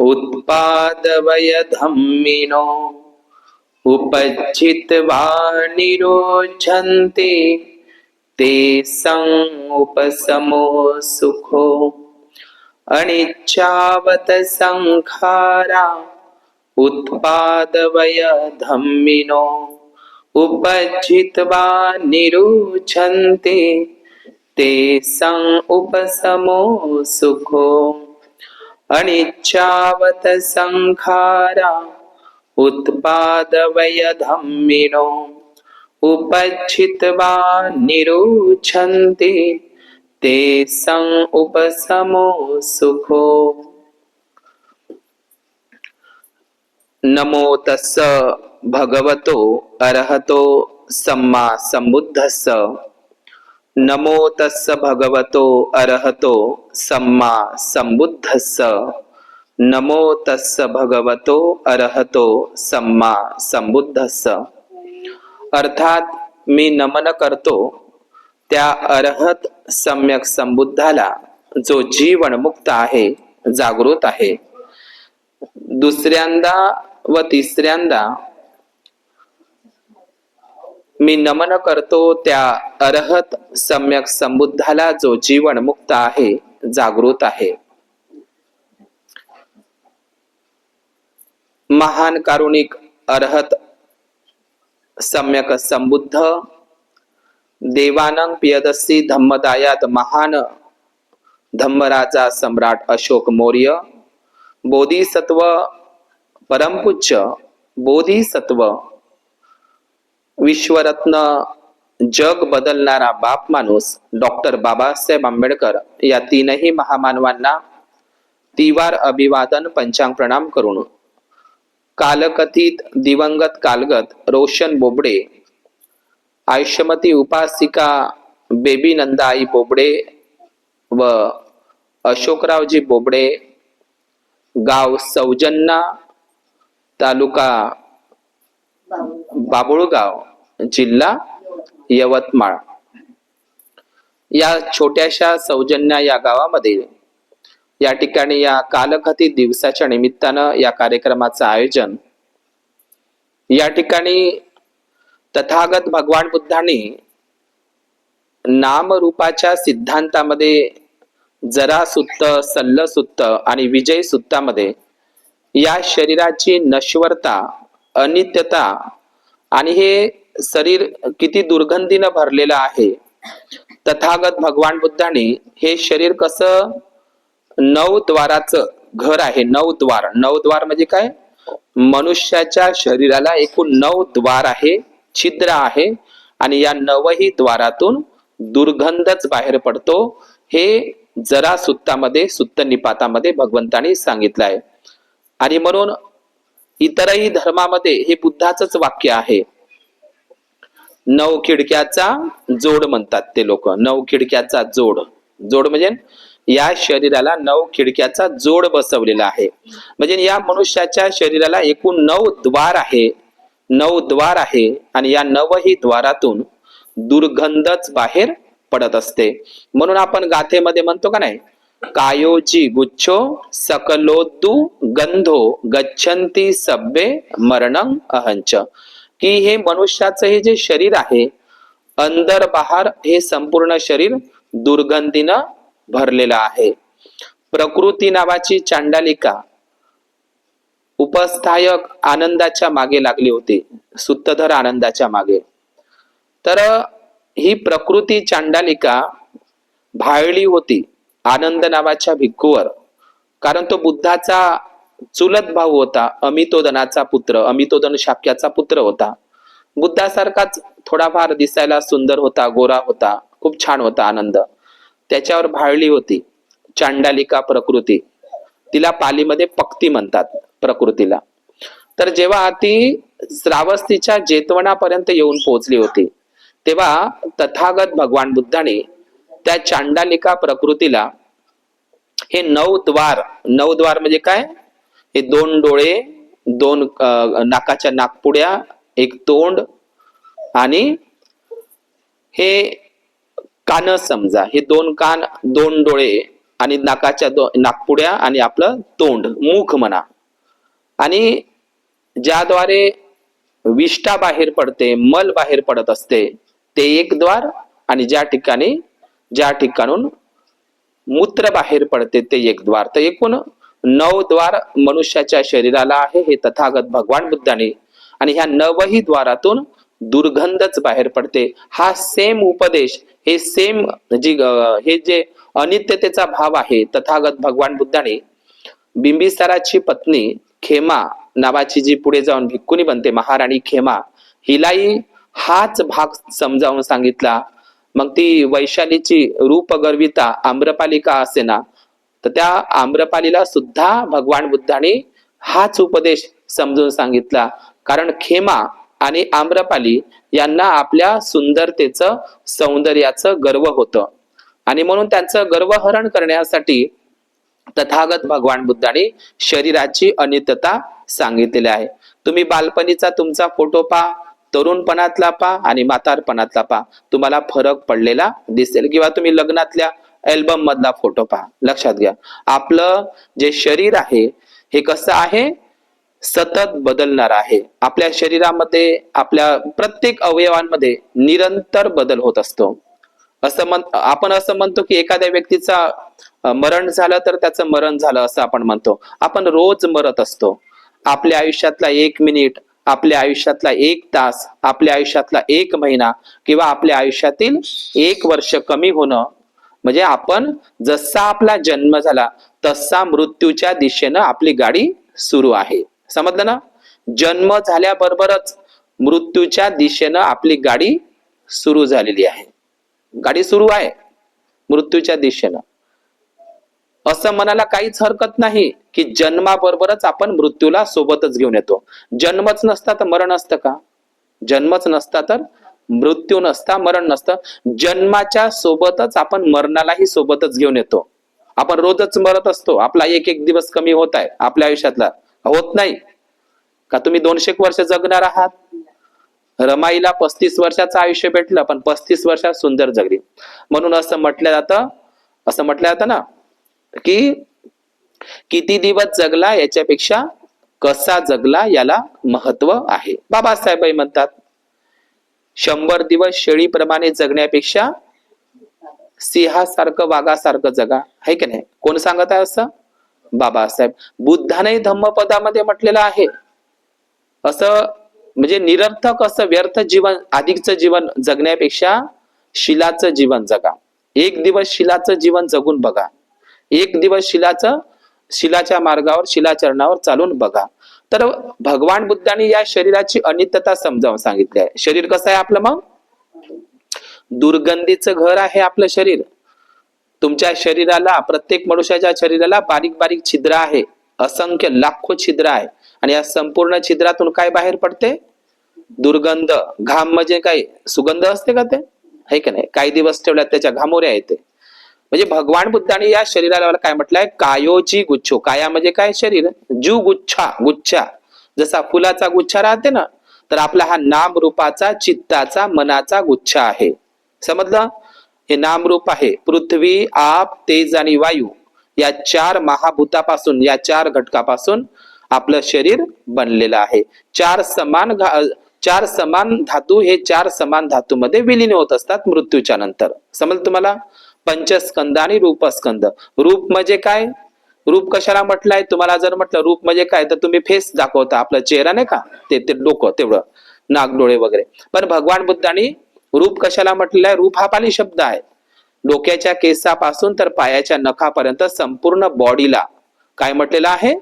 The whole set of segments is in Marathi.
उत्पादवयधम्मिनो उपजित्वा निरोचन्ते ते समुपसमो सुखो। अनिच्छावत अणिच्छावतशङ्खारा उत्पादवयधम्मिनो उपजित्वा निरोचन्ते ते स उपसमो सुखो। अनिच्छावत संखारा उत्पादवय धम्मिनो उपच्छित्वा निरुच्छन्ति ते सं उपसमो सुखो। नमो तस्स भगवतो अरहतो सम्मा संबुद्धस्स नमो तस्स भगवतो अरहतो सम्मा संबुद्धस्स नमो तस्स भगवतो अरहतो सम्मा संबुद्धस्स अर्थात मी नमन करतो त्या अरहत सम्यक संबुद्धाला जो जीवनमुक्त आहे जागृत आहे। दुसऱ्यांदा व तिसऱ्यांदा मी नमन करतो त्या अरहत सम्यक संबुद्धाला जो जीवन मुक्त आहे जागृत आहे. महान कारुणिक अरहत सम्यक संबुद्ध देवानंग पियदस्सी धम्मदायात महान धम्मराजा सम्राट अशोक मौर्य बोधिसत्व परमपूज्य बोधिसत्व विश्वरत्न जग बदलणारा बाप माणूस डॉक्टर बाबासाहेब आंबेडकर या तीनही महामानवांना तिवार अभिवादन पंचांग प्रणाम करून कालकथित दिवंगत कालगत रोशन बोबडे आयुष्यमती उपासिका बेबी नंदाई बोबडे व अशोकरावजी बोबडे गाव सौजन्ना तालुका बाबुळगाव जिल्हा यवतमाळ. या छोट्याशा सौजन्या या गावामध्ये या ठिकाणी या कालखती दिवसाच्या निमित्तानं या कार्यक्रमाचं आयोजन या ठिकाणी तथागत भगवान बुद्धांनी नामरूपाच्या सिद्धांतामध्ये जरा सुत्त सल्ल सुत्त आणि विजय सुत्तामध्ये या शरीराची नश्वरता अनित्यता आणि हे शरीर किती दुर्गंधीनं भरलेलं आहे. तथागत भगवान बुद्धाने हे शरीर कसं? नऊ द्वाराचं घर आहे नऊ द्वार. नऊ द्वार म्हणजे काय? मनुष्याच्या शरीराला एकूण नऊ द्वार आहे छिद्र आहे आणि या नवही द्वारातून दुर्गंधच बाहेर पडतो. हे जरा सुत्तामध्ये सुत्त निपातामध्ये भगवंतांनी सांगितलं आहे आणि म्हणून इतरही धर्मामध्ये हे बुद्धाचंच वाक्य आहे. नऊ खिडक्याचा जोड म्हणतात ते लोक. नऊ खिडक्याचा जोड. जोड म्हणजे या शरीराला नऊ खिडक्याचा जोड बसवलेला आहे. म्हणजे या मनुष्याच्या शरीराला एकूण नऊ द्वार आहे. नऊ द्वार आहे आणि या नवही द्वारातून दुर्गंधच बाहेर पडत असते. म्हणून आपण गाथेमध्ये म्हणतो का नाही? कायोजी गुच्छो सकलोदू गंधो गच्छंती सभ्ये मरणं अहंच की हे मनुष्याचं हे जे शरीर आहे अंदर बाहेर हे संपूर्ण शरीर दुर्गंधीनं भरलेलं आहे. प्रकृती नावाची चांडालिका उपस्थायक आनंदाच्या मागे लागली होती सुत्तधर आनंदाच्या मागे. तर ही प्रकृती चांडालिका भाळली होती. आनंद नावाच्या भिक्खूवर. कारण तो बुद्धाचा चुलत भाऊ होता अमितोदनाचा पुत्र अमितोदन शाक्याचा पुत्र होता. बुद्धासारखाच थोडाफार दिसायला सुंदर होता गोरा होता खूप छान होता आनंद. त्याच्यावर भाळली होती चांडालिका प्रकृती. तिला पालीमध्ये पक्ती म्हणतात प्रकृतीला. तर जेव्हा ती श्रावस्तीच्या जेतवणापर्यंत येऊन पोहोचली होती तेव्हा तथागत भगवान बुद्धाने त्या चांडालिका प्रकृतीला हे नऊ द्वार नऊ द्वार म्हणजे काय? हे दोन डोळे दोन नाकाच्या नाकपुड्या एक तोंड आणि हे कान समजा हे दोन कान दोन डोळे आणि नाकाच्या दो नाकपुड्या आणि आपलं तोंड मुख म्हणा. आणि ज्याद्वारे विष्ठा बाहेर पडते मल बाहेर पडत असते ते एक द्वार आणि ज्या ठिकाणी ज्या ठिकाणून मूत्र बाहेर पडते ते एक द्वार. तर एकूण नऊ द्वार मनुष्याच्या शरीराला आहे हे तथागत भगवान बुद्धाने. आणि ह्या नवही द्वारातून दुर्गंधच बाहेर पडते. हा सेम उपदेश हे सेम जी हे जे अनित्यतेचा भाव आहे तथागत भगवान बुद्धाने बिंबिसाराची पत्नी खेमा नावाची जी पुढे जाऊन भिक्कुनी बनते महाराणी खेमा हिलाही हाच भाग समजावून सांगितला. मग ती वैशालीची रूपगर्विता आम्रपालिका असे ना तर त्या आम्रपालीला सुद्धा भगवान बुद्धाने हाच उपदेश समजून सांगितला. कारण खेमा आणि आम्रपाली यांना आपल्या सुंदरतेचं सौंदर्याचं गर्व होतं. आणि म्हणून त्यांचं गर्वहरण करण्यासाठी तथागत भगवान बुद्धाने शरीराची अनित्यता सांगितलेली आहे. तुम्ही बालपणीचा तुमचा फोटो पहा तरुणपणातला पहा आणि म्हातारपणातला पहा तुम्हाला फरक पडलेला दिसेल किंवा तुम्ही लग्नातल्या अल्बम मधला फोटो पहा. लक्षात घ्या. आपलं जे शरीर आहे हे कसं आहे? सतत बदलणार आहे. आपल्या शरीरामध्ये आपल्या प्रत्येक अवयवांमध्ये निरंतर बदल होत असतो. असं म्हण आपण असं म्हणतो की एखाद्या व्यक्तीचा मरण झालं तर त्याचं मरण झालं असं आपण म्हणतो. आपण रोज मरत असतो. आपल्या आयुष्यातला एक मिनिट आपल्या आयुष्यातला एक तास आपल्या आयुष्यातला एक महिना किंवा आपल्या आयुष्यातील एक वर्ष कमी होणं म्हणजे आपण जसा आपला जन्म झाला तसा मृत्यूच्या दिशेनं आपली गाडी सुरू आहे. समजलं ना? जन्म झाल्याबरोबरच मृत्यूच्या दिशेनं आपली गाडी सुरू झालेली आहे. गाडी सुरू आहे मृत्यूच्या दिशेनं. असं मनाला काहीच हरकत नाही की जन्माबरोबरच आपण मृत्यूला सोबतच घेऊन येतो. जन्मच नसता तर मरण असतं का? जन्मच नसता तर मृत्यू नसता मरण नसतं. जन्माच्या सोबतच आपण मरणालाही सोबतच घेऊन येतो. आपण रोजच मरत असतो. आपला एक एक दिवस कमी होत आहे आपल्या आयुष्यातला. होत नाही. का तुम्ही दोनशे वर्ष जगणार आहात? रमाईला पस्तीस वर्षाचं आयुष्य भेटलं पण पस्तीस वर्षात सुंदर जगली. म्हणून असं म्हटलं जातं असं म्हटलं जातं ना की किती दिवस जगला याच्यापेक्षा कसा जगला याला महत्त्व आहे. बाबासाहेबाई म्हणतात शंभर दिवस शेळीप्रमाणे जगण्यापेक्षा सिंहासारखं वाघासारखं जगा. आहे की नाही? कोण सांगत आहे असं? बाबासाहेब. बुद्धाने धम्मपदामध्ये म्हटलेलं आहे. असं म्हणजे निरर्थक असं व्यर्थ जीवन अधिकचं जीवन जगण्यापेक्षा शिलाचं जीवन जगा. एक दिवस शिलाचं जीवन जगून बघा. एक दिवस शिलाचं शिलाच्या मार्गावर शिलाचरणावर चालून बघा. तर भगवान बुद्धाने या शरीराची अनित्यता समजावून सांगितली आहे. शरीर कसं आहे आपलं मग? दुर्गंधीचं घर आहे आपलं शरीर. तुमच्या शरीराला प्रत्येक मनुष्याच्या शरीराला बारीक बारीक छिद्र आहे. असंख्य लाखो छिद्र आहे. आणि या संपूर्ण छिद्रातून काय बाहेर पडते? दुर्गंध. घाम म्हणजे काय? सुगंध असते का ते? आहे का नाही? काही दिवस ठेवल्यात त्याच्या घामोऱ्या येते. म्हणजे भगवान बुद्धाने या शरीराला काय म्हटलंय? कायोची गुच्छो. काया म्हणजे काय? शरीर. जू गुच्छा. गुच्छा जसा फुलाचा गुच्छा राहते ना तर आपला हा नाम रूपाचा चित्ताचा मनाचा गुच्छा आहे. समजलं? हे नामरूप आहे. पृथ्वी आप तेज आणि वायू या चार महाभूतापासून या चार घटकापासून आपलं शरीर बनलेलं आहे. चार समान चार समान धातू हे चार समान धातूमध्ये विलीन होत असतात मृत्यूच्या नंतर. समजलं तुम्हाला? पंचस्कंद आणि रूपस्कंद. रूप म्हणजे काय? रूप कशाला म्हटलंय? तुम्हाला जर म्हटलं रूप म्हणजे काय तर तुम्ही फेस दाखवता. आपला चेहरा नाही का? ते ते डोकं तेवढं. नागडोळे वगैरे. पण भगवान बुद्धांनी रूप कशाला म्हटलेलं आहे रूप हा पाली शब्द आहे. डोक्याच्या केसापासून तर पायाच्या नखापर्यंत संपूर्ण बॉडीला. काय म्हटलेलं आहे?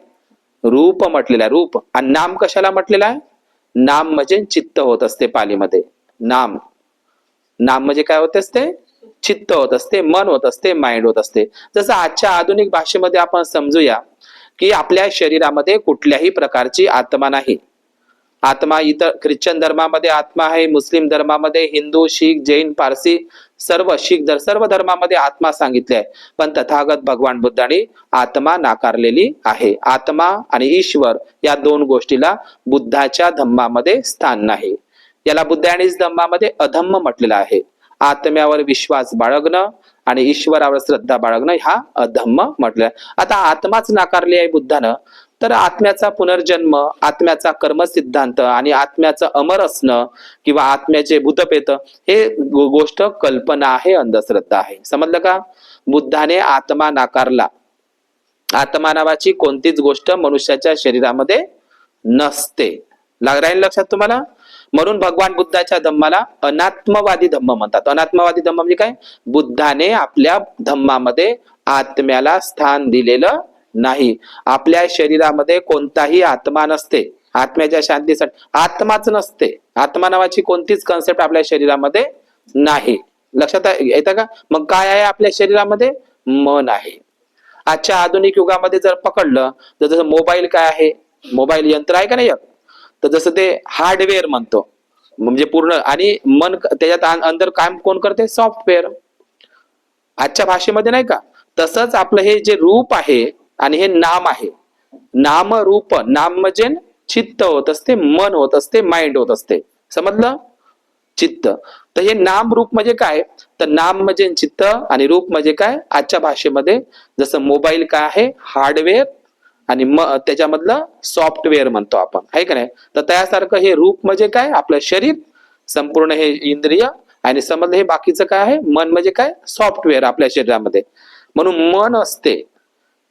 रूप म्हटलेलं आहे. रूप. आणि नाम कशाला म्हटलेलं आहे? नाम म्हणजे चित्त होत असते पालीमध्ये नाम. नाम म्हणजे काय होत असते? चित्त होत असते मन होत असते माइंड होत असते. जसं आजच्या आधुनिक भाषेमध्ये आपण समजूया की आपल्या शरीरामध्ये कुठल्याही प्रकारची आत्मा नाही. आत्मा इतर ख्रिश्चन धर्मामध्ये आत्मा आहे मुस्लिम धर्मामध्ये हिंदू शीख जैन पारसी सर्व शीख धर सर्व धर्मामध्ये आत्मा सांगितले आहे. पण तथागत भगवान बुद्धाने आत्मा नाकारलेली आहे. आत्मा आणि ईश्वर या दोन गोष्टीला बुद्धाच्या धम्मामध्ये स्थान नाही. याला बुद्धानीच धम्मामध्ये अधम्म म्हटलेलं आहे. आत्म्यावर विश्वास बाळगणं आणि ईश्वरावर श्रद्धा बाळगणं हा अधम्म म्हटलंय. आता आत्माच नाकारली आहे बुद्धानं तर आत्म्याचा पुनर्जन्म आत्म्याचा कर्मसिद्धांत आणि आत्म्याचं अमर असणं किंवा आत्म्याचे भूतपेत हे गोष्ट कल्पना आहे अंधश्रद्धा आहे. समजलं का? बुद्धाने आत्मा नाकारला. आत्मा नावाची कोणतीच गोष्ट मनुष्याच्या शरीरामध्ये नसते. लाग- राहील लक्षात तुम्हाला? म्हणून भगवान बुद्धाच्या धम्माला अनात्मवादी धम्म म्हणतात. अनात्मवादी धम्म म्हणजे काय? बुद्धाने आपल्या धम्मामध्ये आत्म्याला स्थान दिलेलं नाही. आपल्या शरीरामध्ये कोणताही आत्मा नसते. आत्म्याच्या शांतीसाठी आत्माच नसते. आत्मा नावाची कोणतीच कन्सेप्ट आपल्या शरीरामध्ये नाही. लक्षात येतं का? मग काय आहे आपल्या शरीरामध्ये? मन आहे. आजच्या आधुनिक युगामध्ये जर पकडलं तर जसं मोबाईल काय आहे? मोबाईल यंत्र आहे का नाही? तर जसं ते हार्डवेअर म्हणतो. म्हणजे पूर्ण आणि मन त्याच्यात अंदर काम कोण करते? सॉफ्टवेअर आजच्या भाषेमध्ये नाही का? तसंच आपलं हे जे रूप आहे आणि हे नाम आहे. नाम रूप नाम म्हणजे चित्त होत असते मन होत असते माइंड होत असते. समजलं? चित्त. तर हे नाम रूप म्हणजे काय? तर नाम म्हणजे चित्त आणि रूप म्हणजे काय? आजच्या भाषेमध्ये जसं मोबाईल काय आहे? हार्डवेअर आणि मग त्याच्यामधलं सॉफ्टवेअर म्हणतो आपण. आहे का नाही? तर त्यासारखं हे रूप म्हणजे काय? आपलं शरीर संपूर्ण हे इंद्रिय आणि समजलं हे बाकीचं काय आहे? मन म्हणजे काय? सॉफ्टवेअर आपल्या शरीरामध्ये. म्हणून मन असते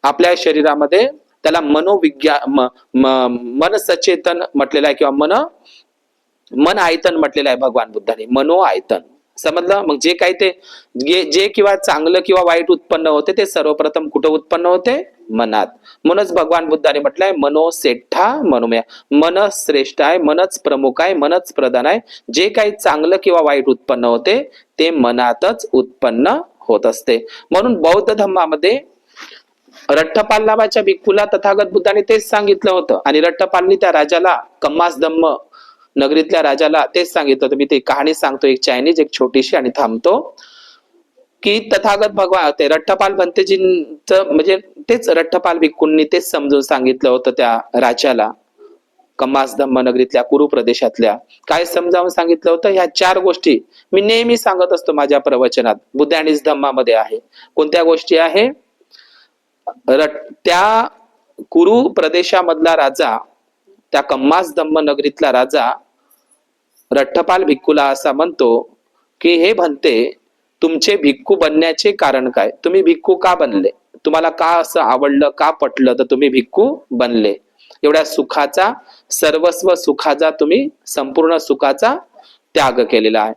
आपल्या शरीरामध्ये. त्याला मनोविज्ञा म- मन सचेतन म्हटलेलं आहे किंवा मन मन आयतन म्हटलेलं आहे भगवान बुद्धाने. मनो आयतन. समजलं? मग जे काही ते जे किंवा चांगलं किंवा वाईट उत्पन्न होते ते सर्वप्रथम कुठं उत्पन्न होते? मनात. म्हणूनच भगवान बुद्धाने म्हटलंय मनो सेठा मनोमय मन श्रेष्ठ आहे मनच प्रमुख आहे मनच प्रधान आहे. जे काही चांगलं किंवा वाईट उत्पन्न होते ते मनातच उत्पन्न होत असते. म्हणून बौद्ध धर्मामध्ये रट्टपाल नावाच्या भिक्खूला तथागत बुद्धाने तेच सांगितलं होतं. आणि रट्टपालनी त्या राजाला कम्मास धम्म नगरीतल्या राजाला तेच सांगितलं होतं. मी ते कहाणी सांगतो एक चायनीज एक छोटीशी आणि थांबतो. की तथागत भगवान ते रट्टपाल भंतेजींच म्हणजे तेच रट्टपाल भिक्खूंनी तेच समजून सांगितलं होतं त्या राजाला. कमास धम्म नगरीतल्या कुरु प्रदेशातल्या काय समजावून सांगितलं होतं? ह्या चार गोष्टी मी नेहमी सांगत असतो माझ्या प्रवचनात. बुद्ध आणि धम्मामध्ये आहे. कोणत्या गोष्टी आहे? त्या कुरु प्रदेशामधला राजा त्या कम्मास धम्म नगरीतला राजा रठ्ठपाल भिक्कुला असा म्हणतो की हे म्हणते तुमचे भिक्खू बनण्याचे कारण काय? तुम्ही भिक्खू का बनले? तुम्हाला का असं आवडलं का पटलं तर तुम्ही भिक्खू बनले? एवढ्या सुखाचा सर्वस्व सुखाचा तुम्ही संपूर्ण सुखाचा त्याग केलेला आहे.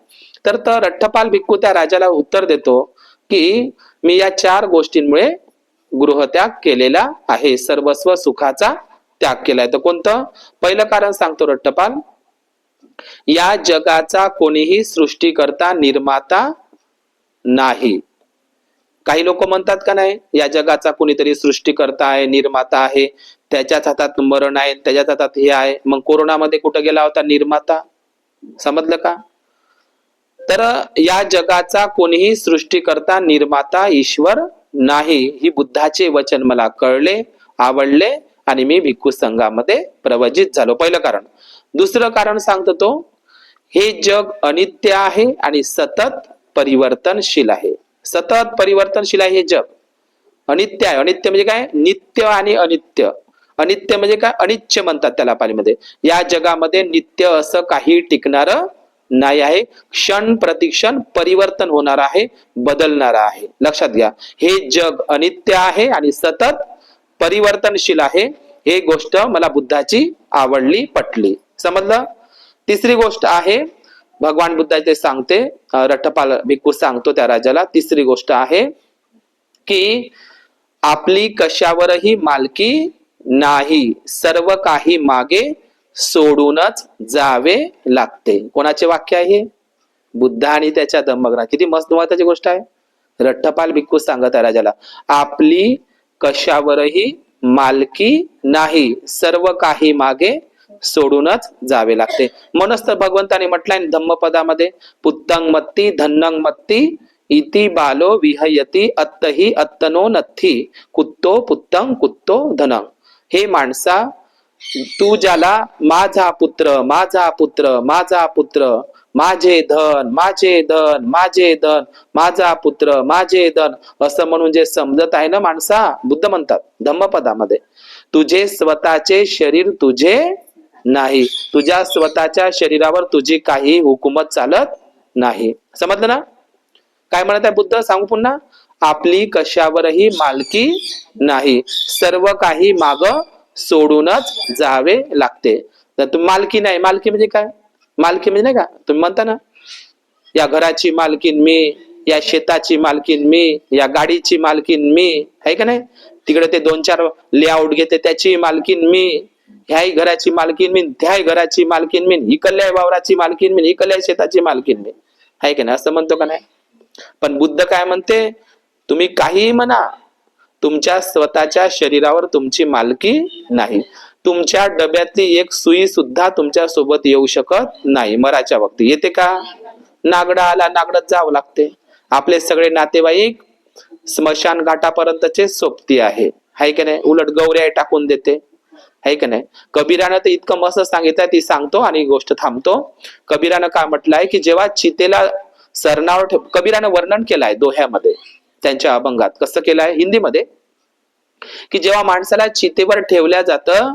तर तर रठ्ठपाल भिक्खू त्या राजाला उत्तर देतो की मी या चार गोष्टींमुळे गृहत्याग केलेला आहे. सर्वस्व सुखाचा त्याग केलाय. तर कोणतं? पहिलं कारण सांगतो रट्टपाल. या जगाचा कोणीही सृष्टीकर्ता निर्माता नाही. काही लोक म्हणतात का नाही या जगाचा कुणीतरी सृष्टीकर्ता आहे निर्माता आहे त्याच्याच हातात मरण आहे त्याच्याच हातात हे आहे. मग कोरोनामध्ये कुठं गेला होता निर्माता? समजलं का? तर या जगाचा कोणीही सृष्टीकर्ता निर्माता ईश्वर नाही. ही बुद्धाचे वचन मला कळले आवडले आणि मी भिक्खू संघामध्ये प्रवजित झालो. पहिलं कारण. दुसरं कारण सांगतो तो हे जग अनित्य आहे आणि सतत परिवर्तनशील आहे. सतत परिवर्तनशील आहे हे जग. अनित्य आहे. अनित्य म्हणजे काय? नित्य आणि अनित्य. अनित्य म्हणजे काय? अनित्य म्हणतात त्याला पालीमध्ये. या जगामध्ये नित्य असं काही टिकणार नाही आहे. क्षण प्रतिक्षण परिवर्तन होणार आहे बदलणार आहे. लक्षात घ्या. हे जग अनित्य आहे आणि सतत परिवर्तनशील आहे. हे गोष्ट मला बुद्धाची आवडली पटली. समजलं? तिसरी गोष्ट आहे भगवान बुद्धाचे सांगते अं, रठपाल भिक्खू सांगतो त्या राजाला तिसरी गोष्ट आहे की आपली कशावरही मालकी नाही सर्व काही मागे सोडूनच जावे लागते. कोणाचे वाक्य आहे बुद्ध आणि त्याच्या दमग्रा किती मस्त महत्वाची गोष्ट आहे. रठ्ठपाल भिक्खू सांगत आहे राजाला आपली कशावरही मालकी नाही सर्व काही मागे सोडूनच जावे लागते. म्हणूनच तर भगवंताने म्हटलंय धम्मपदामध्ये पुत्तंग मत्ती धन्नंग मत्ती इति बालो विहयती अत्तही अत्तनो नथी कुत्तो पुत्तंग कुत्तो धनंग. हे माणसा तू ज्याला माझा पुत्र माझा पुत्र माझा पुत्र माझे धन माझे धन माझे धन माझा पुत्र माझे धन असं म्हणून जे समजत आहे ना माणसा बुद्ध म्हणतात धम्मपदामध्ये. तुझे स्वतःचे शरीर तुझे नाही. तुझ्या स्वतःच्या शरीरावर तुझी काही हुकूमत चालत नाही. समजलं ना? काय म्हणत आहे बुद्ध? सांगू पुन्हा. आपली कशावरही मालकी नाही. सर्व काही माग सोडूनच जावे लागते. तर मालकी नाही. मालकी म्हणजे काय? मालकी म्हणजे नाही का? तुम्ही म्हणता ना? या घराची मालकीन मी या शेताची मालकीन मी या गाडीची मालकीन मी आहे का नाही? तिकडे ते दोन चार लेआउट घेते त्याची मालकीन मी. ह्याही घराची मालकीन मीन त्याही घराची मालकीन मीन इकल्या वावराची मालकीन मीन इकल्या शेताची मालकीन मीन. आहे का नाही? असं म्हणतो का नाही? पण बुद्ध काय म्हणते? तुम्ही काहीही म्हणा तुमच्या स्वतःच्या शरीरावर तुमची मालकी नाही. तुमच्या डब्यातली एक सुई सुद्धा तुमच्यासोबत येऊ शकत नाही मराच्या वक्ती. येते का? नागडा आला नागडत जावं लागते. आपले सगळे नातेवाईक स्मशान घाटापर्यंतचे सोबती आहे. हाय का नाही? उलट गौऱ्या टाकून देते. आहे का नाही? कबीरानं तर इतकं मस्त सांगितलंय ती सांगतो आणि गोष्ट थांबतो. कबीरानं काय म्हटलंय की जेव्हा चितेला सरणावर ठेव कबीरानं वर्णन केलंय दोह्यामध्ये त्यांच्या अभंगात. कसं केलंय हिंदीमध्ये. की जेव्हा माणसाला चितेवर ठेवल्या जातं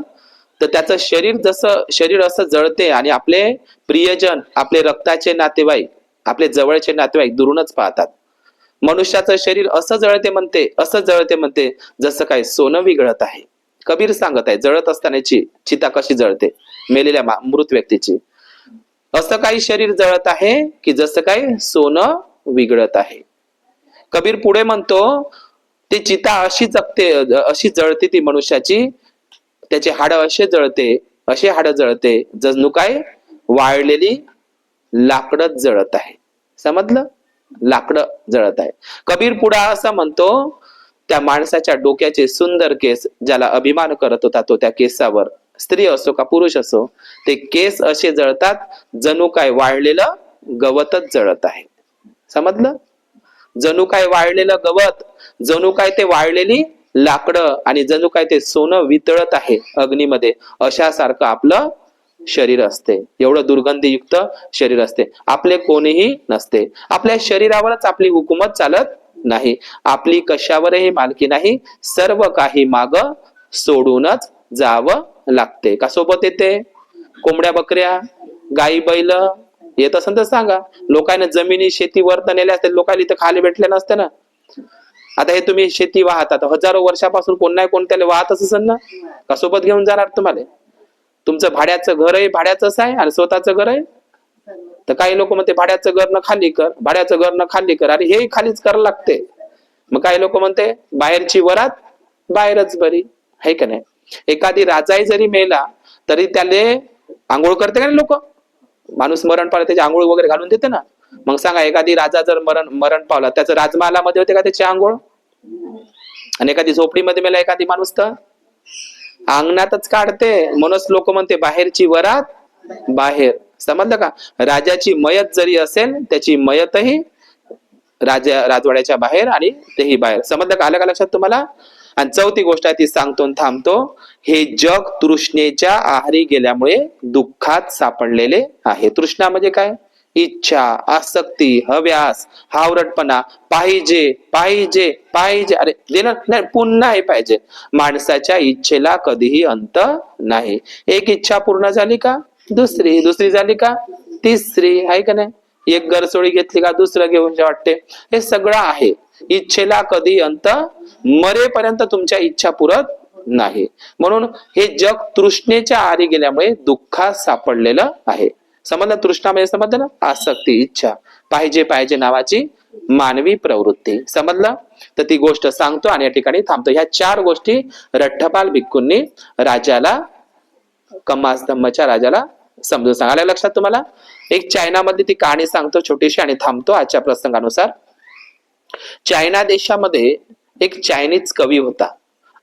तर त्याचं शरीर जसं शरीर असं जळते आणि आपले प्रियजन आपले रक्ताचे नातेवाईक आपले जवळचे नातेवाईक दुरूनच पाहतात. मनुष्याचं शरीर असं जळते म्हणते असं जळते म्हणते जसं काय सोनं विघळत आहे. कबीर सांगत आहे जळत असतानाची चिता कशी जळते? मेलेल्या मृत व्यक्तीची. असं काही शरीर जळत आहे की जसं काय सोनं विघडत आहे? कबीर पुढे म्हणतो ती चिता अशी जगते अशी जळते ती मनुष्याची त्याचे हाड असे जळते असे हाड जळते जणू काय वाळलेली लाकडं जळत आहे. समजलं? लाकडं जळत आहे. कबीर पुढा असं म्हणतो त्या माणसाच्या डोक्याचे सुंदर केस ज्याला अभिमान करत होता तो त्या केसावर. स्त्री असो का पुरुष असो ते केस असे जळतात जणू काय वाळलेलं गवतच जळत आहे. समजलं? जणू काय वाळलेलं गवत जणू काय ते वाळलेली लाकडं आणि जणू काय ते सोनं वितळत आहे अग्नीमध्ये अशासारखं आपलं शरीर असते. एवढं दुर्गंधीयुक्त शरीर असते. आपले कोणीही नसते. आपल्या शरीरावरच आपली हुकूमत चालत नाही. आपली कशावरही मालकी नाही सर्व काही माग सोडूनच जावं लागते. का सोबत येते कोंबड्या बकऱ्या गाई बैल येत असेल तर सांगा. लोकांना जमिनी शेती वर्त नेल्या असते लोकांना इथं खाली भेटले नसते ना. आता हे तुम्ही शेती वाहतात हजारो वर्षापासून कोण नाही कोणत्याला वाहतच असेल ना. का सोबत घेऊन जाणार तुम्हाला. तुमचं भाड्याचं घर आहे भाड्याचंच आहे आणि स्वतःचं घर आहे तर काही लोक म्हणते भाड्याचं घर न खाली कर भाड्याचं घर न खाली कर. अरे हे खालीच करावं लागते. मग काही लोक म्हणते बाहेरची वरात बाहेरच बरी. आहे का नाही? एखादी राजाही जरी मेला तरी त्याले आंघोळ करते का नाही लोक? माणूस मरण पावला त्याची आंघोळ वगैरे घालून देते ना. मग सांगा एखादी राजा जर मरण मरण पावला त्याचं राजमहालामध्ये होते का त्याची आंघोळ? आणि एखादी झोपडीमध्ये मेला एखादी माणूस तर? अंगणातच काढते. म्हणूनच लोक म्हणते बाहेरची वरात बाहेर. समजलं का? राजाची मयत जरी असेल त्याची मयतही राजा राजवाड्याच्या बाहेर आणि तेही बाहेर. समजलं का? आलं का लक्षात तुम्हाला? आणि चौथी गोष्ट आहे ती सांगतो थांबतो. हे जग तृष्णेच्या आहारी गेल्यामुळे दुःखात सापडलेले आहे. तृष्णा म्हणजे काय? इच्छा आसक्ती हव्यास हावरटपणा. पाहिजे पाहिजे पाहिजे. अरे देणार नाही पुन्हा हे पाहिजे. माणसाच्या इच्छेला कधीही अंत नाही. एक इच्छा पूर्ण झाली का? दुसरी दुसरी झाली का? तिसरी आहे का नाही? एक गरसोळी घेतली का दुसरं घेऊन जे वाटते. हे सगळं आहे. इच्छेला कधी अंत मरेपर्यंत तुमच्या इच्छा पुरत नाही. म्हणून हे जग तृष्णेच्या आरी गेल्यामुळे दुःखात सापडलेलं आहे. समजलं? तृष्णा म्हणजे समजलं? ना आसक्ती इच्छा. पाहिजे पाहिजे नावाची मानवी प्रवृत्ती. समजलं? तर ती गोष्ट सांगतो आणि या ठिकाणी थांबतो. ह्या चार गोष्टी रठ्ठपाल भिक्कूंनी राजाला कमास धम्मच्या राजाला समजून सांगायला लक्षात तुम्हाला? एक चायनामध्ये ती कहाणी सांगतो छोटीशी आणि थांबतो आजच्या प्रसंगानुसार. चायना देशामध्ये एक चायनीज कवी होता.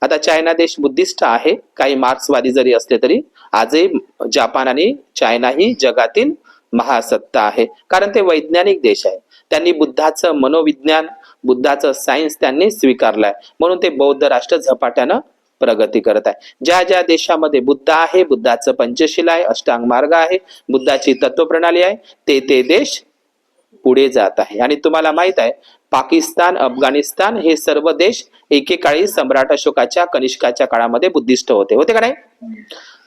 आता चायना देश बुद्धिस्ट आहे. काही मार्क्सवादी जरी असले तरी आजही जपान आणि चायना ही जगातील महासत्ता आहे. कारण ते वैज्ञानिक देश आहे. त्यांनी बुद्धाचं मनोविज्ञान बुद्धाचं सायन्स त्यांनी स्वीकारलंय. म्हणून ते बौद्ध राष्ट्र झपाट्यानं प्रगती करत आहे. ज्या ज्या देशामध्ये बुद्ध आहे बुद्धाचं पंचशील आहे अष्टांग मार्ग आहे बुद्धाची तत्वप्रणाली आहे ते ते देश पुढे जात आहे. आणि तुम्हाला माहीत आहे पाकिस्तान अफगाणिस्तान हे सर्व देश एकेकाळी सम्राट अशोकाच्या कनिष्काच्या काळामध्ये बुद्धिस्ट होते. होते का नाही?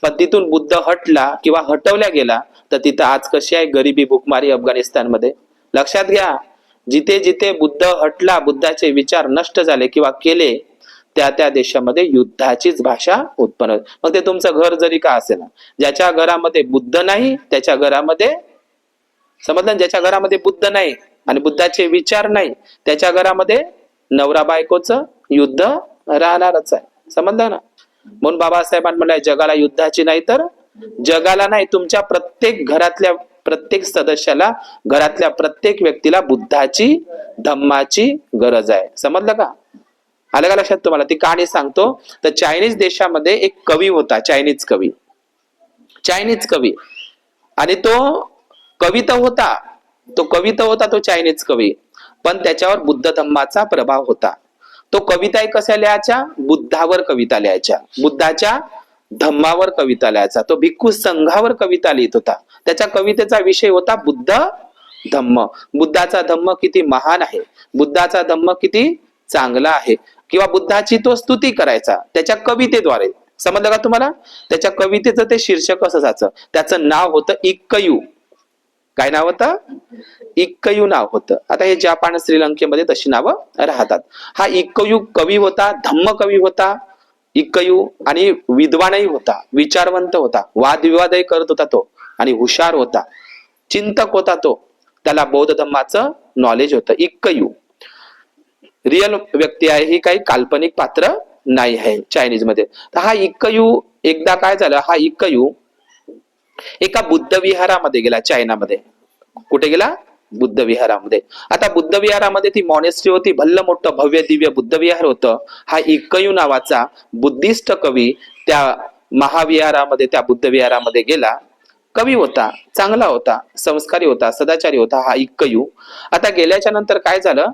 पण तिथून बुद्ध हटला किंवा हटवल्या गेला तर तिथं आज कशी आहे? गरिबी भूकमारी अफगाणिस्तानमध्ये. लक्षात घ्या जिथे जिथे बुद्ध हटला बुद्धाचे विचार नष्ट झाले किंवा केले त्या त्या देशामध्ये युद्धाचीच भाषा उत्पन्न मग ते तुमचं घर जरी का असेल ज्याच्या घरामध्ये बुद्ध नाही त्याच्या घरामध्ये समजलं? ज्याच्या घरामध्ये बुद्ध नाही आणि बुद्धाचे विचार नाही त्याच्या घरामध्ये नवरा बायकोचं युद्ध राहणारच आहे. समजलं ना? म्हणून बाबासाहेबांनी म्हणलंय जगाला युद्धाची नाही तर जगाला नाही तुमच्या प्रत्येक घरातल्या प्रत्येक सदस्याला घरातल्या प्रत्येक व्यक्तीला बुद्धाची धम्माची गरज आहे. समजलं का? आलं का लक्षात तुम्हाला? ती कहाणी सांगतो. तर चायनीज देशामध्ये एक कवी होता चायनीज कवी. चायनीज कवी. आणि तो कविता होता. तो कविता होता तो चायनीज कवी. पण त्याच्यावर बुद्ध धम्माचा प्रभाव होता. तो कविता कशा लिहायच्या बुद्धावर कविता लिहायच्या. बुद्धाच्या धम्मावर कविता लिहायचा. तो भिक्खू संघावर कविता लिहित होता. त्याच्या कवितेचा विषय होता बुद्ध धम्म. बुद्धाचा धम्म किती महान आहे. बुद्धाचा धम्म किती चांगला आहे. किंवा बुद्धाची तो स्तुती करायचा त्याच्या कवितेद्वारे. समजलं का तुम्हाला? त्याच्या कवितेचं ते शीर्षक असं जायचं त्याचं नाव होतं इक्कयू. काय नाव होतं? इक्कयू नाव होतं. आता हे जपान श्रीलंकेमध्ये तशी नावं राहतात. हा इक्कयू कवी होता धम्म कवी होता इक्कयू आणि विद्वानही होता विचारवंत होता वादविवादही करत होता तो आणि हुशार होता. चिंतक होता तो. त्याला बौद्ध धम्माचं नॉलेज होतं. इक्कयू. रिअल व्यक्ती आहे ही काही काल्पनिक पात्र नाही आहे चायनीजमध्ये. तर हा इक्कयू एकदा काय झालं हा इक्कयू एका बुद्ध विहारामध्ये गेला चायनामध्ये कुठे गेला? बुद्ध विहारामध्ये आता बुद्ध विहारामध्ये ती मॉनेस्ट्री होती भल्ल मोठं भव्य दिव्य बुद्ध विहार होतं. हा इक्कयू नावाचा बुद्धिस्ट कवी त्या महाविहारामध्ये त्या बुद्ध विहारामध्ये गेला. कवी होता चांगला होता संस्कारी होता सदाचारी होता हा इक्कयू आता गेल्याच्यानंतर काय झालं?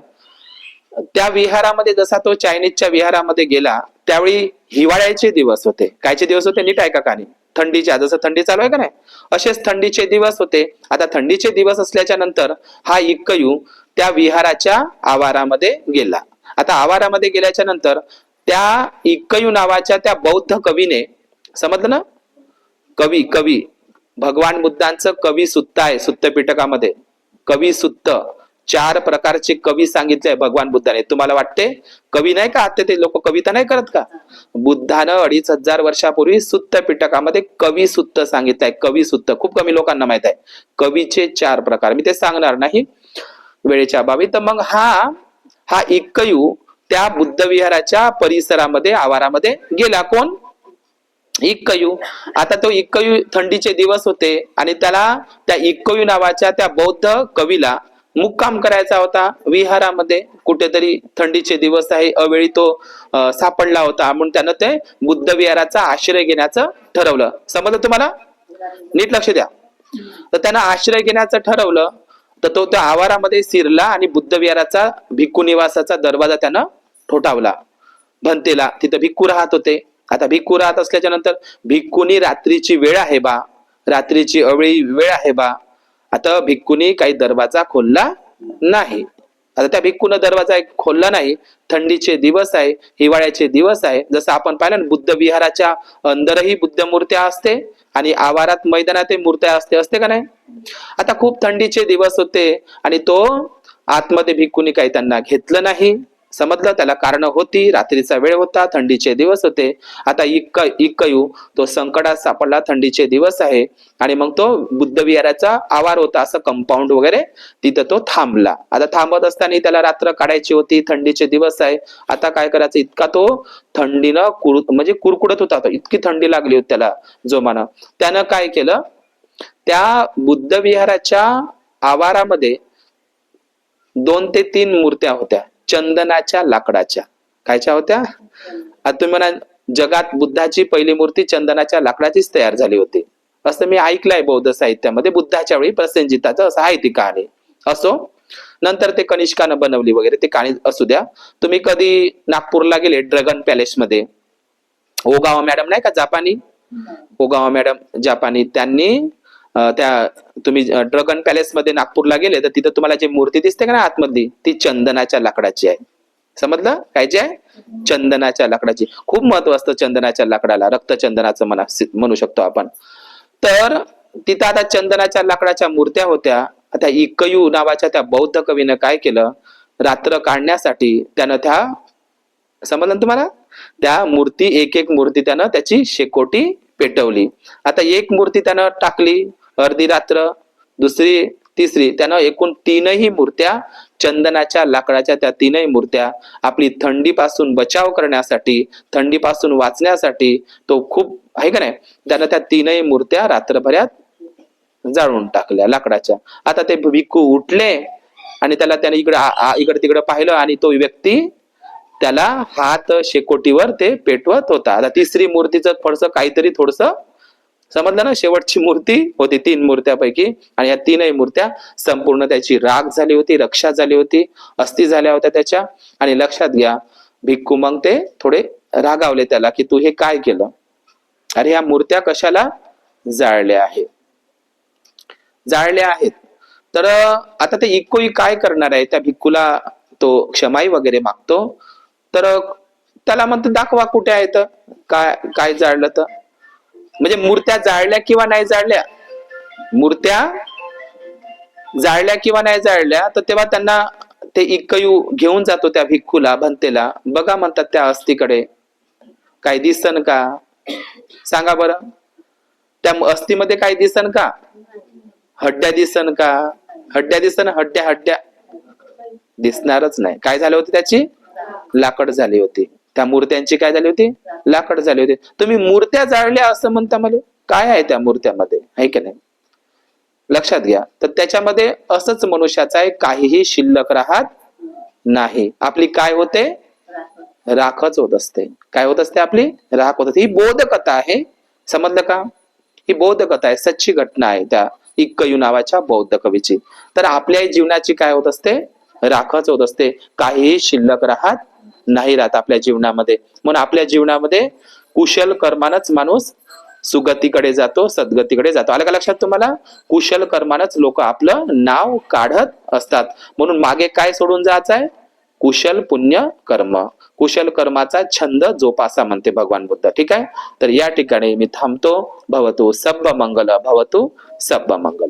त्या विहारामध्ये जसा तो चायनीजच्या विहारामध्ये गेला त्यावेळी हिवाळ्याचे दिवस होते. कायचे दिवस होते? नीट ऐका नाही थंडीच्या जसं थंडी चालू आहे का नाही? असेच थंडीचे दिवस होते. आता थंडीचे दिवस असल्याच्या नंतर हा इक्कयू त्या विहाराच्या आवारामध्ये गेला. आता आवारामध्ये गेल्याच्यानंतर त्या इक्कयू नावाच्या त्या बौद्ध कवीने समजलं ना? कवी कवी. भगवान बुद्धांचं कवी सुत्त आहे सुत्त पिटकामध्ये कवी सुत्त. चार प्रकारचे कवी सांगितले भगवान बुद्धाने. तुम्हाला वाटते? कवी नाही का? आता ते लोक कविता नाही करत का? बुद्धानं अडीच हजार वर्षापूर्वी सुत्त पिटकामध्ये कवी सुत्त सांगितलंय कवी सुत्त. खूप कमी लोकांना माहीत आहे. कवीचे चार प्रकार. मी ते सांगणार नाही वेळेच्या अभावी. तर मग हा हा इक्कयू त्या बुद्ध विहाराच्या परिसरामध्ये आवारामध्ये गेला. कोण? इक्कयू. आता तो इक्कयू थंडीचे दिवस होते आणि त्याला त्या इक्कयू नावाच्या त्या बौद्ध कवीला मुक्काम करायचा होता. विहारामध्ये कुठेतरी थंडीचे दिवस आहे. अवेळी तो सापडला होता. म्हणून त्यानं ते बुद्ध विहाराचा आश्रय घेण्याचं ठरवलं. समजलं तुम्हाला? नीट लक्ष द्या. तर त्यानं आश्रय घेण्याचं ठरवलं. तर तो त्या आवारामध्ये शिरला आणि बुद्ध विहाराचा भिक्खू निवासाचा दरवाजा त्यानं ठोठावला. भंतेला. तिथं भिक्खू राहत होते. आता भिक्खू राहत असल्याच्या नंतर भिक्खूनी रात्रीची वेळ आहे बा. रात्रीची अवेळी वेळ आहे बा. आता भिक्कूने काही दरवाजा खोलला नाही. आता त्या भिक्कून दरवाजा एक खोलला नाही. थंडीचे दिवस आहे हिवाळ्याचे दिवस आहे. जसं आपण पाहिलं ना बुद्ध विहाराच्या अंदरही बुद्ध मूर्त्या असते आणि आवारात मैदानात मूर्त्या असते असते का नाही? आता खूप थंडीचे दिवस होते आणि तो आतमध्ये भिक्कूने काही त्यांना घेतलं नाही. समजलं त्याला कारण होती रात्रीचा वेळ होता थंडीचे दिवस होते. आता इक्क इक्कयू तो संकटात सापडला थंडीचे दिवस आहे. आणि मग तो बुद्धविहाराचा आवार होता असं कंपाऊंड वगैरे तिथं तो थांबला. आता थांबत असताना त्याला रात्र काढायची होती थंडीचे दिवस आहे. आता काय करायचं इतका तो थंडीनं कुर म्हणजे कुरकुडत होता तो. इतकी थंडी लागली होती त्याला जोमानं. त्यानं काय केलं त्या बुद्ध विहाराच्या आवारामध्ये दोन ते तीन मूर्त्या होत्या. चंदनाच्या लाकडाच्या. कायच्या होत्या? आता तुम्ही म्हणा जगात बुद्धाची पहिली मूर्ती चंदनाच्या लाकडाचीच तयार झाली होती. असं मी ऐकलंय बौद्ध साहित्यामध्ये बुद्धाच्या वेळी प्रसेनजिताचं असं आहे ती कहाणी. असो नंतर ते कनिष्कानं बनवली वगैरे ते कहाणी असू द्या. तुम्ही कधी नागपूरला गेले ड्रॅगन पॅलेस मध्ये ओगावा मॅडम नाही का जापानी? ओगावा मॅडम जापानी. त्यांनी त्या तुम्ही ड्रगन पॅलेस मध्ये नागपूरला गेले तर तिथं तुम्हाला जी मूर्ती दिसते का ना आतमधली ती चंदनाच्या लाकडाची आहे. समजलं? काय जे आहे? चंदनाच्या लाकडाची. खूप महत्त्व असतं चंदनाच्या लाकडाला रक्तचंदनाचं म्हणा म्हणू शकतो आपण. तर तिथं आता चंदनाच्या लाकडाच्या मूर्त्या होत्या. आता इकयू नावाच्या त्या बौद्ध कवीनं काय केलं? रात्र काढण्यासाठी त्यानं त्या समजलं तुम्हाला? त्या मूर्ती एक एक मूर्ती त्यानं त्याची शेकोटी पेटवली. आता एक मूर्ती त्यानं टाकली अर्धी रात्र दुसरी तिसरी. त्यानं एकूण तीनही मूर्त्या चंदनाच्या लाकडाच्या त्या तीनही मूर्त्या आपली थंडीपासून बचाव करण्यासाठी थंडीपासून वाचण्यासाठी तो खूप आहे का नाही? त्यानं त्या तीनही मूर्त्या रात्रभरात जाळून टाकल्या लाकडाच्या. आता ते भिक्खू उठले आणि त्याला त्याने इकडं इकडे तिकडे पाहिलं आणि तो व्यक्ती त्याला हात शेकोटीवर ते पेटवत होता. आता तिसरी मूर्तीचं थोडस काहीतरी थोडस समजलं ना? शेवटची मूर्ती होती तीन मूर्त्यापैकी आणि या तीनही मूर्त्या संपूर्ण त्याची राग झाली होती रक्षा झाली होती अस्थि झाल्या होत्या त्याच्या आणि लक्षात घ्या भिक्खू मग ते थोडे रागावले त्याला की तू हे काय केलं? अरे या मूर्त्या कशाला जाळल्या आहेत? जाळल्या आहेत. तर आता ते इकोई काय करणार आहे? त्या भिक्खूला तो क्षमाई वगैरे मागतो. तर त्याला म्हणतो दाखवा कुठे आहे तर काय काय जाळलं तर. म्हणजे मूर्त्या जाळल्या किंवा नाही जाळल्या? मूर्त्या जाळल्या किंवा नाही जाळल्या तर तेव्हा त्यांना ते इकयू घेऊन जातो त्या भिक्खूला भंतेला. बघा म्हणतात त्या अस्थिकडे. काय दिसन का? सांगा बरं. त्या अस्थिमध्ये काय दिसन का? हड्ड्या दिसन का? हड्ड्या दिसन हड्ड्या हड्ड्या. दिसणारच नाही. काय झालं होतं त्याची? लाकड झाली होती. त्या मूर्त्यांची काय झाली होती? लाकड झाली होती. तुम्ही मूर्त्या जाळल्या असं म्हणता मला? काय आहे त्या मूर्त्यामध्ये? आहे की नाही? लक्षात घ्या. तर त्याच्यामध्ये असंच मनुष्याचा आहे काहीही शिल्लक राहत नाही. आपली काय होते? राखच होत असते. काय होत असते आपली? राख होत असते. ही बोधकथा आहे. समजलं का? ही बोधकथा आहे. सच्ची घटना आहे त्या. इक्कयू नावाच्या बौद्ध कवीची तर आपल्या जीवनाची काय होत असते? राखच होत असते. काहीही शिल्लक राहत नाही राहत आपल्या जीवनामध्ये. म्हणून आपल्या जीवनामध्ये कुशल कर्मानच माणूस सुगतीकडे जातो सद्गतीकडे जातो. आलं का लक्षात तुम्हाला? कुशल कर्मानच लोक आपलं नाव काढत असतात. म्हणून मागे काय सोडून जायचं आहे कुशल पुण्य कर्म. कुशल कर्माचा छंद जोपासा म्हणते भगवान बुद्ध. ठीक आहे? तर या ठिकाणी मी थांबतो. भवतु सब्ब मंगल भवतु सब्ब मंगल